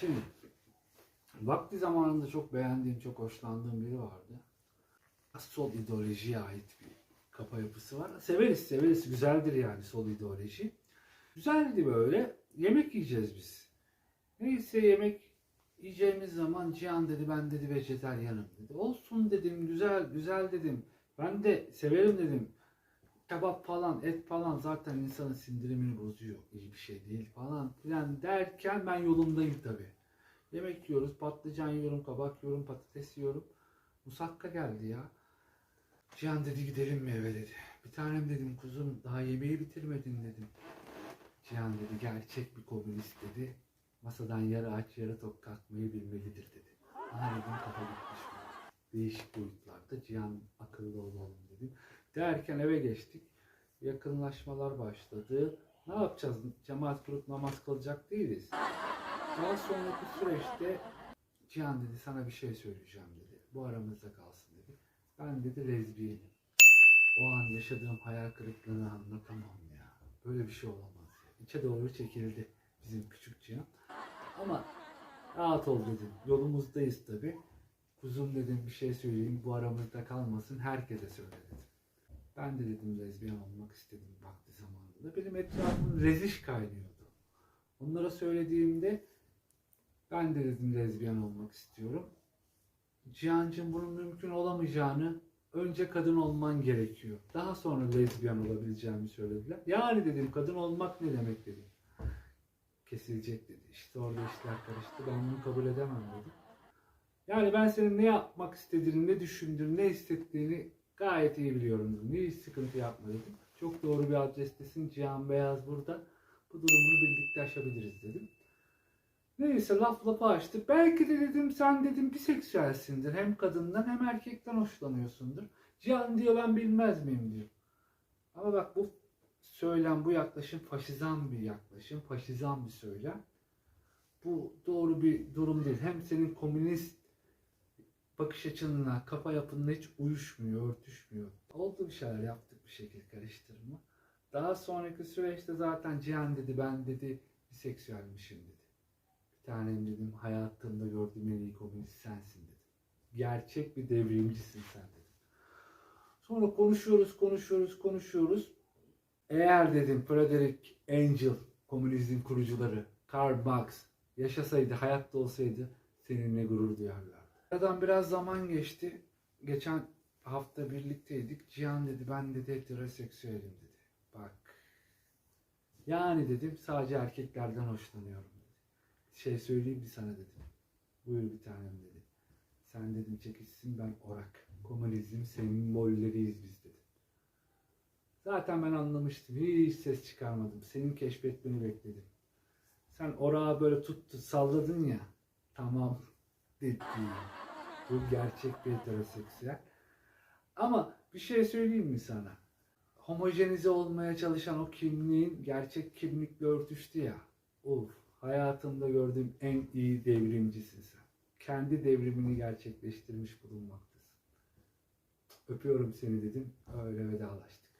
Şimdi vakti zamanında çok beğendiğim, çok hoşlandığım biri vardı. Sol ideolojiye ait bir kafa yapısı var. Severiz, severiz. Güzeldir yani sol ideoloji. Güzeldi böyle. Yemek yiyeceğiz biz. Neyse yemek yiyeceğimiz zaman Cihan dedi ben dedi vejetaryenim dedi. Olsun dedim güzel güzel dedim. Ben de severim dedim. Kebap falan et falan zaten insanın sindirimini bozuyor. İyi bir şey değil falan filan derken ben yolumdayım tabi. Yemek yiyoruz, patlıcan yiyorum, kabak yiyorum, patates yiyorum. Musakka geldi ya. Cihan dedi gidelim mi eve dedi. Bir tanem dedim kuzum daha yemeği bitirmedin dedim. Cihan dedi gerçek bir komünist dedi. Masadan yarı aç yarı tok kalkmayı bilmelidir dedi. Dedim kafa gitmiş. Değişik boyutlarda Cihan akıllı olalım dedim. Derken eve geçtik. Yakınlaşmalar başladı. Ne yapacağız? Cemaat kurup namaz kılacak değiliz. Daha sonraki süreçte Cihan dedi sana bir şey söyleyeceğim dedi. Bu aramızda kalsın dedi. Ben dedi lezbiyenim. O an yaşadığım hayal kırıklığını anlatamam ya. Böyle bir şey olamaz ya. İçe doğru çekildi bizim küçük Cihan. Ama rahat ol dedim. Yolumuzdayız tabi. Kuzum dedim bir şey söyleyeyim bu aramızda kalmasın herkese söyle dedim. Ben de dedim lezbiyen olmak istedim vakti zamanında. Benim etrafım reziş kaynıyordu. Onlara söylediğimde ben de dedim lezbiyen olmak istiyorum. Cihan'cığım bunun mümkün olamayacağını önce kadın olman gerekiyor. Daha sonra lezbiyen olabileceğimi söylediler. Yani dedim kadın olmak ne demek dedim. Kesilecek dedi. İşte orada işler karıştı. Ben bunu kabul edemem dedim. Yani ben senin ne yapmak istediğini, ne düşündüğünü, ne hissettiğini gayet iyi biliyorum dedim. Hiç sıkıntı yapma dedim. Çok doğru bir adrestesin. Cihan Beyaz burada. Bu durumunu birlikte aşabiliriz dedim. Neyse laf lafı açtı. Belki de dedim sen dedim biseksüelsindir. Hem kadından hem erkekten hoşlanıyorsundur. Cihan diyor ben bilmez miyim diyor. Ama bak bu söylem, bu yaklaşım faşizan bir yaklaşım. Faşizan bir söylem. Bu doğru bir durum değil. Hem senin komünist bakış açınla, kafa yapınla hiç uyuşmuyor, örtüşmüyor. Oldu bir şeyler yaptık bir şekilde karıştırma. Daha sonraki süreçte zaten Cihan dedi ben dedi biseksüelmişim dedi. Bir tanem dedim hayatımda gördüğüm en iyi komünist sensin dedim. Gerçek bir devrimcisin sen dedim. Sonra konuşuyoruz, konuşuyoruz, konuşuyoruz. Eğer dedim Frederick Engel, komünizmin kurucuları, Karl Marx yaşasaydı, hayatta olsaydı seninle gurur duyarlardı. Aradan biraz zaman geçti. Geçen hafta birlikteydik. Cihan dedi ben dedi heteroseksüelim dedi. Bak. Yani dedim sadece erkeklerden hoşlanıyorum dedi. Şey söyleyeyim mi sana dedim. Buyur bir tanem dedi. Sen dedim çekişsin ben orak. Komünizm sembolleriyiz biz dedim. Zaten ben anlamıştım. Hiç ses çıkarmadım. Senin keşfetmeni bekledim. Sen orağı böyle tuttu salladın ya. Tamam dedi. Bu gerçek bir heteroseksüel. Ama bir şey söyleyeyim mi sana? Homojenize olmaya çalışan o kimliğin gerçek kimlikle örtüştü ya. Uf, hayatımda gördüğüm en iyi devrimcisin sen. Kendi devrimini gerçekleştirmiş bulunmaktasın. Öpüyorum seni dedim. Öyle vedalaştık.